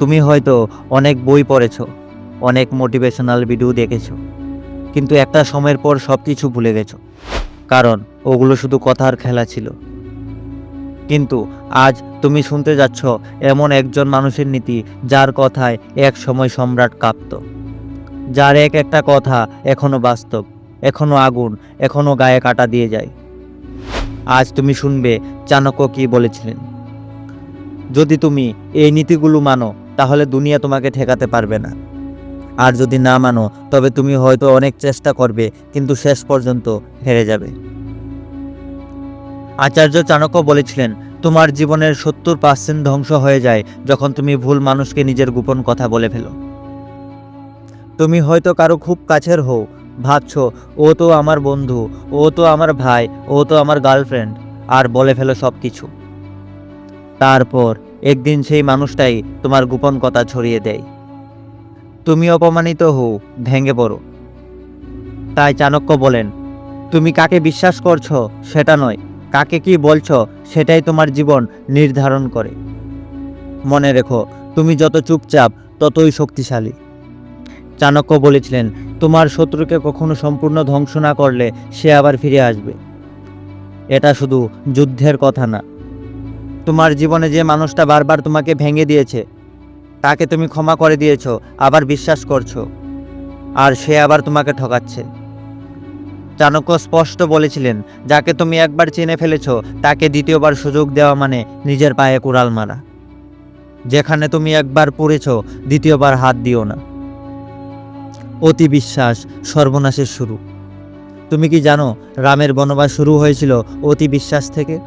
তুমি হয়তো অনেক বই পড়েছ, অনেক মোটিভেশনাল ভিডিও দেখেছ, কিন্তু একটা সময়ের পর সব কিছু ভুলে গেছো। কারণ ওগুলো শুধু কথার খেলা ছিল। কিন্তু আজ তুমি শুনতে যাচ্ছ এমন একজন মানুষের নীতি যার কথায় এক সময় সম্রাট কাঁপত। যার এক একটা কথা এখনও বাস্তব, এখনও আগুন, এখনও গায়ে কাটা দিয়ে যায়। আজ তুমি শুনবে চাণক্য কি বলেছিলেন। যদি তুমি এই নীতিগুলো মানো তাহলে দুনিয়া তোমাকে ঠেকাতে পারবে না। আর যদি না মানো, তবে তুমি হয়তো অনেক চেষ্টা করবে, কিন্তু শেষ পর্যন্ত হেরে যাবে। আচার্য চাণক্য বলেছিলেন, তোমার জীবনের সত্তর পার্সেন্ট ধ্বংস হয়ে যায় যখন তুমি ভুল মানুষকে নিজের গোপন কথা বলে ফেলো। তুমি হয়তো কারও খুব কাছের হও। ভাবছ, ও তো আমার বন্ধু, ও তো আমার ভাই, ও তো আমার গার্লফ্রেন্ড, আর বলে ফেলো সব কিছু তারপর একদিন সেই মানুষটাই তোমার গোপন কথা ছড়িয়ে দেয়। তুমি অপমানিত হও, ভেঙে পড়ো। তাই চাণক্য বলেন, তুমি কাকে বিশ্বাস করছ সেটা নয়, কাকে কি বলছো সেটাই তোমার জীবন নির্ধারণ করে। মনে রেখো, তুমি যত চুপচাপ, ততই শক্তিশালী। চাণক্য বলেছিলেন, তোমার শত্রুকে কখনো সম্পূর্ণ ধ্বংস না করলে সে আবার ফিরে আসবে। এটা শুধু যুদ্ধের কথা না তোমার জীবনে যে মানুষটা বারবার তোমাকে ভেঙে দিয়েছে, তাকে তুমি ক্ষমা করে দিয়েছ, আবার বিশ্বাস করছ, আর সে আবার তোমাকে ঠকাচ্ছে। চাণক্য স্পষ্ট বলেছিলেন, যাকে তুমি একবার চিনে ফেলেছো, তাকে দ্বিতীয়বার সুযোগ দেওয়া মানে নিজের পায়ে কুড়াল মারা। যেখানে তুমি একবার পড়েছো, দ্বিতীয়বার হাত দিও না। অতি বিশ্বাস, সর্বনাশের শুরু। তুমি কি জানো, রামের বনবাস শুরু হয়েছিল অতি বিশ্বাস থেকে?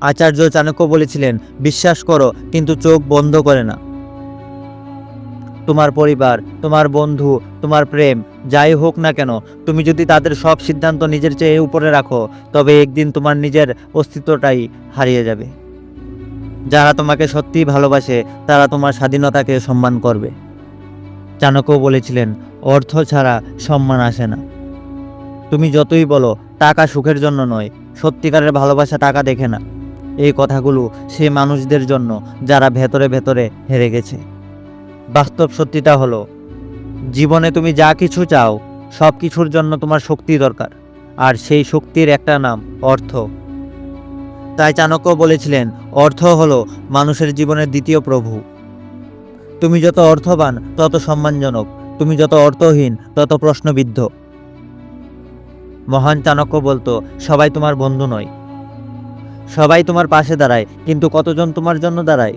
আচার্য চাণক্য বলেছিলেন, বিশ্বাস করো, কিন্তু চোখ বন্ধ করে না। তোমার পরিবার, তোমার বন্ধু, তোমার প্রেম, যাই হোক না কেন, তুমি যদি তাদের সব সিদ্ধান্ত নিজের চেয়ে উপরে রাখো, তবে একদিন তোমার নিজের অস্তিত্বটাই হারিয়ে যাবে। যারা তোমাকে সত্যিই ভালোবাসে, তারা তোমার স্বাধীনতাকে সম্মান করবে। চাণক্য বলেছিলেন, অর্থ ছাড়া সম্মান আসে না। তুমি যতই বলো, টাকা সুখের জন্য নয়, সত্যিকারের ভালোবাসা টাকা দেখে না। এই কথাগুলো সে মানুষদের জন্য যারা ভেতরে ভেতরে হেরে গেছে। বাস্তব সত্যিটা হলো, জীবনে তুমি যা কিছু চাও, সব কিছুর জন্য তোমার শক্তি দরকার, আর সেই শক্তির একটা নাম অর্থ। তাই চাণক্য বলেছিলেন, অর্থ হলো মানুষের জীবনের দ্বিতীয় প্রভু। তুমি যত অর্থবান, তত সম্মানজনক, তুমি যত অর্থহীন, তত প্রশ্নবিদ্ধ। মহান চাণক্য বলতো, সবাই তোমার বন্ধু নয়। সবাই তোমার পাশে দাঁড়ায়, কিন্তু কতজন তোমার জন্য দাঁড়ায়?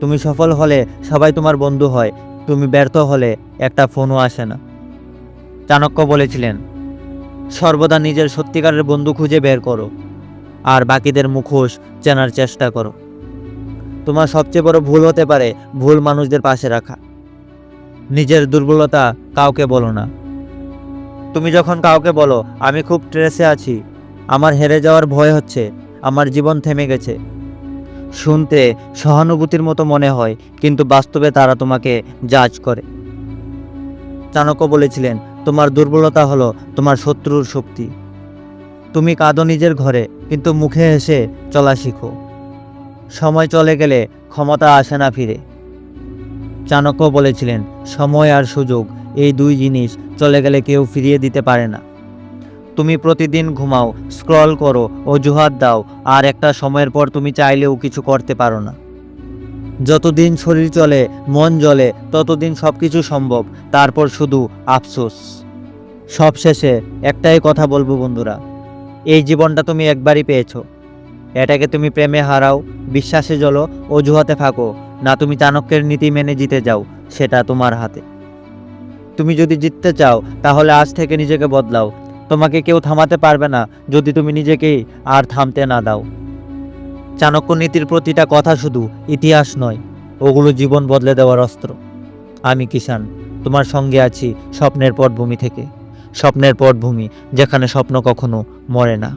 তুমি সফল হলে সবাই তোমার বন্ধু হয়, তুমি ব্যর্থ হলে একটা ফোনও আসে না। চাণক্য বলেছিলেন, সর্বদা নিজের সত্যিকারের বন্ধু খুঁজে বের করো, আর বাকিদের মুখোশ চেনার চেষ্টা করো। তোমার সবচেয়ে বড় ভুল হতে পারে ভুল মানুষদের পাশে রাখা। নিজের দুর্বলতা কাউকে বলো না। তুমি যখন কাউকে বলো, আমি খুব স্ট্রেসে আছি, আমার হেরে যাওয়ার ভয় হচ্ছে আমার জীবন থেমে গেছে। শুনতে সহানুভূতির মতো মনে হয়, কিন্তু বাস্তবে তারা তোমাকে জাজ করে। চাণক্য বলেছিলেন, তোমার দুর্বলতা হলো তোমার শত্রুর শক্তি। তুমি কাঁদো নিজের ঘরে, কিন্তু মুখে হেসে চলা শিখো। সময় চলে গেলে ক্ষমতা আসে না ফিরে। চাণক্য বলেছিলেন, সময় আর সুযোগ, এই দুই জিনিস চলে গেলে কেউ ফিরিয়ে দিতে পারে না। তুমি প্রতিদিন ঘুমাও স্ক্রল করো, অজুহাত দাও, আর একটা সময়ের পর তুমি চাইলেও কিছু করতে পারো না। যতদিন শরীর চলে, মন জ্বলে, ততদিন সব কিছু সম্ভব, তারপর শুধু আফসোস। সব শেষে একটাই কথা বলব বন্ধুরা, এই জীবনটা তুমি একবারই পেয়েছ। এটাকে তুমি প্রেমে হারাও, বিশ্বাসে জ্বলো, অজুহাতে থাকো, না তুমি চাণক্যের নীতি মেনে জিতে যাও, সেটা তোমার হাতে। তুমি যদি জিততে চাও, তাহলে আজ থেকে নিজেকে বদলাও তোমাকে কেউ থামাতে পারবে না যদি তুমি নিজেকে আর থামতে না দাও। চাণক্য নীতির প্রতিটা কথা শুধু ইতিহাস নয়, ওগুলো জীবন বদলে দেওয়ার অস্ত্র। আমি কিষান তোমার সঙ্গে আছি স্বপ্নের পটভূমি থেকে। স্বপ্নের পটভূমি যেখানে স্বপ্ন কখনো মরে না।